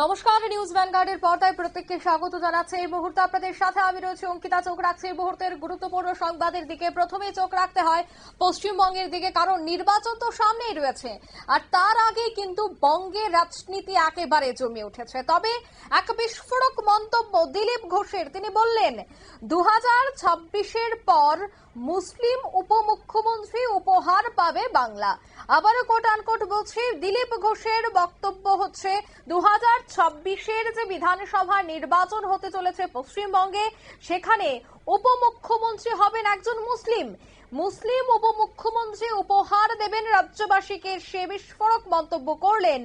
নমস্কার, নিউজ ভ্যানগার্ডের পর্দায় প্রত্যেককে স্বাগত জানাচ্ছে। এই মুহূর্তে আপনাদের সাথে আমি রয়েছে অঙ্কিতা চোখ রাখছি এই মুহূর্তের গুরুত্বপূর্ণ সংবাদের দিকে প্রথমে চোখ রাখতে হয় পশ্চিমবঙ্গের দিকে, কারণ নির্বাচন তো সামনেই রয়েছে। আর তার আগে কিন্তু বঙ্গের রাজনীতি একেবারে জমে উঠেছে। তবে এক বিস্ফোরক মন্তব্য দিলীপ ঘোষের। তিনি বললেন দু হাজার পর মুসলিম উপমুখ্যমন্ত্রী উপহার পাবে বাংলা। আবারও কোট আনকোট বলছি, দিলীপ ঘোষের বক্তব্য হচ্ছে দু হাজার যে বিধানসভা নির্বাচন হতে চলেছে পশ্চিমবঙ্গে, সেখানে উপমুখ্যমন্ত্রী হবেন একজন মুসলিম। মুসলিম উপমুখ্যমন্ত্রী উপহার দেবেন রাজ্যবাসীকে, সে বিস্ফোরক মন্তব্য করলেন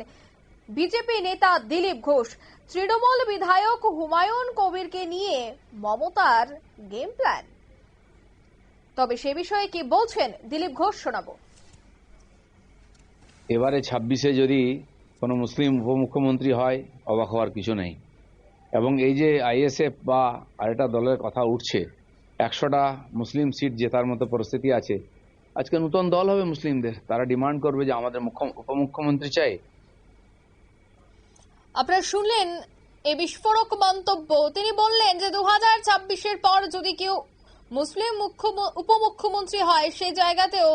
বিজেপি নেতা দিলীপ ঘোষ। তৃণমূল বিধায়ক হুমায়ুন কবিরকে নিয়ে মমতার গেম প্ল্যান তবে সে বিষয়ে কি বলছেন দিলীপ ঘোষ শোনাবো। এবারে ছাব্বিশে যদি কোনো মুসলিম উপমুখ্যমন্ত্রী হয় অবাক হওয়ার কিছু নেই। এবং এই যে আইএসএফ বা আরেকটা দলের কথা উঠছে একশোটা মুসলিম সিট জেতার মতো পরিস্থিতি আছে আজকে নতুন দল হবে মুসলিমদের। তারা ডিমান্ড করবে যে আমাদের মুখ্য উপমুখ্যমন্ত্রী চাই। আপনারা শুনলেন এই বিস্ফোরক মন্তব্য। তিনি বললেন যে দু হাজার ছাব্বিশের পর যদি কেউ মুসলিম মুখ্য উপমুখ্যমন্ত্রী হয় সেই জায়গাতেও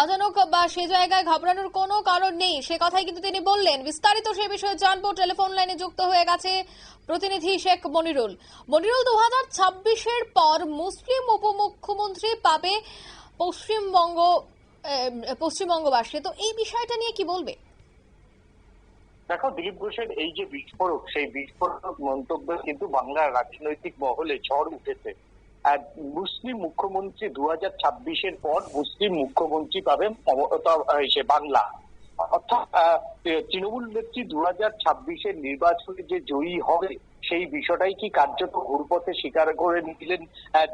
অচানক বা সে জায়গায় ঘাবড়ানোর কোনো কারণ নেই। সে কথাই কিন্তু তিনি বললেন। বিস্তারিত সে বিষয়ে জানব। টেলিফোন লাইনে যুক্ত হয়ে গেছে প্রতিনিধি শেখ মনিরুল। মনিরুল দু হাজার ছাব্বিশের পর মুসলিম উপমুখ্যমন্ত্রী পাবে পশ্চিমবঙ্গ পশ্চিমবঙ্গবাসী। তো এই বিষয়টা নিয়ে কি বলবে? দেখো, দিলীপ ঘোষের এই যে বিস্ফোরক, সেই বিস্ফোরক মন্তব্য কিন্তু বাংলার রাজনৈতিক মহলে ঝড় উঠেছে। মুসলিম মুখ্যমন্ত্রী দু হাজার ছাব্বিশের পর মুসলিম মুখ্যমন্ত্রী পাবেন মমতা বাংলা। অর্থাৎ তৃণমূল নেত্রী দু হাজার ছাব্বিশের নির্বাচনে যে জয়ী হবে, সেই বিষয়টাই কি কার্যত ঘুরপথে স্বীকার করে নিলেন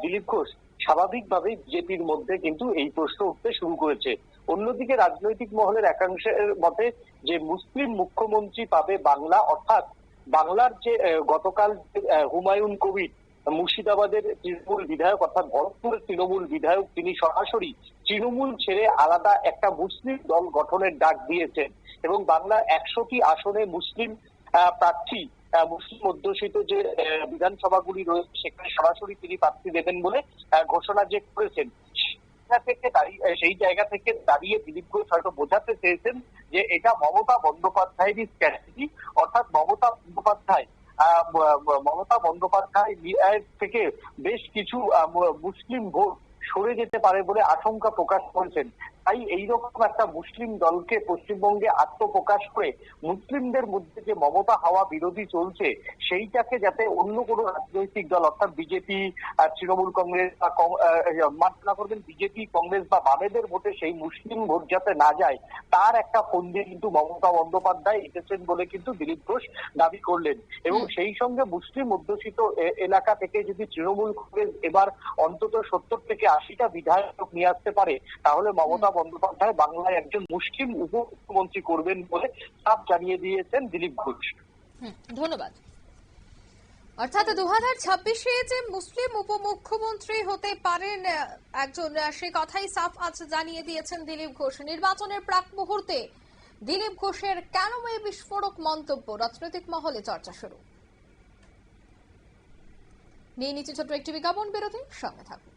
দিলীপ ঘোষ? স্বাভাবিকভাবেই বিজেপির মধ্যে কিন্তু এই প্রশ্ন উঠতে শুরু করেছে। অন্যদিকে রাজনৈতিক মহলের একাংশের মতে যে মুসলিম মুখ্যমন্ত্রী পাবে বাংলা, অর্থাৎ বাংলার যে গতকাল হুমায়ুন কবির মুর্শিদাবাদের তৃণমূল বিধায়ক, অর্থাৎ ভরতপুরের তৃণমূল বিধায়ক, তিনি সরাসরি তৃণমূল ছেড়ে আলাদা একটা মুসলিম দল গঠনের ডাক দিয়েছেন এবং বাংলার একশোটি আসনে মুসলিম প্রার্থী মুসলিম অধ্যুষিত যে বিধানসভাগুলি রয়েছে, সেখানে সরাসরি তিনি প্রার্থী দেবেন বলে ঘোষণা যে করেছেন। থেকে দাঁড়িয়ে সেই জায়গা থেকে দাঁড়িয়ে দিলীপ ঘোষ হয়তো বোঝাতে চেয়েছেন যে এটা মমতা বন্দ্যোপাধ্যায়েরই স্ট্র্যাটেজি অর্থাৎ মমতা বন্দ্যোপাধ্যায় মমতা বন্দ্যোপাধ্যায় থেকে বেশ কিছু মুসলিম ভোট সরে যেতে পারে বলে আশঙ্কা প্রকাশ করেছেন। তাই এইরকম একটা মুসলিম দলকে পশ্চিমবঙ্গে আত্মপ্রকাশ করে মুসলিমদের মধ্যে যে মমতা হাওয়া বিরোধী চলছে সেইটাকে যাতে অন্য কোনো রাজনৈতিক দল অর্থাৎ বিজেপি তৃণমূল কংগ্রেস বা আহ, করবেন বিজেপি কংগ্রেস বা বামেদের ভোটে সেই মুসলিম ভোট যাতে না যায় তার একটা ফন্দি কিন্তু মমতা বন্দ্যোপাধ্যায় এসেছেন বলে কিন্তু দিলীপ ঘোষ দাবি করলেন। এবং সেই সঙ্গে মুসলিম অধ্যুষিত এলাকা থেকে যদি তৃণমূল কংগ্রেস এবার অন্তত সত্তর থেকে আশিটা বিধায়ক নিয়ে আসতে পারে তাহলে মমতা বন্দ্যোপাধ্যায় বাংলায় একজন মুসলিম উপমুখ্যমন্ত্রী করবেন বলে সাফ জানিয়ে দিয়েছেন দিলীপ ঘোষ। ধন্যবাদ। অর্থাৎ দু হাজার ছাব্বিশে যে মুসলিম উপমুখ্যমন্ত্রী হতে পারেন একজন সে কথাই সাফ আজ জানিয়ে দিয়েছেন দিলীপ ঘোষ। নির্বাচনের প্রাক মুহূর্তে দিলীপ ঘোষের কেন এই বিস্ফোরক মন্তব্য, রাজনৈতিক মহলে চর্চা শুরু। নিয়ে নিচে ছোট্ট একটি বিজ্ঞাপন বিরতি, সঙ্গে থাকুন।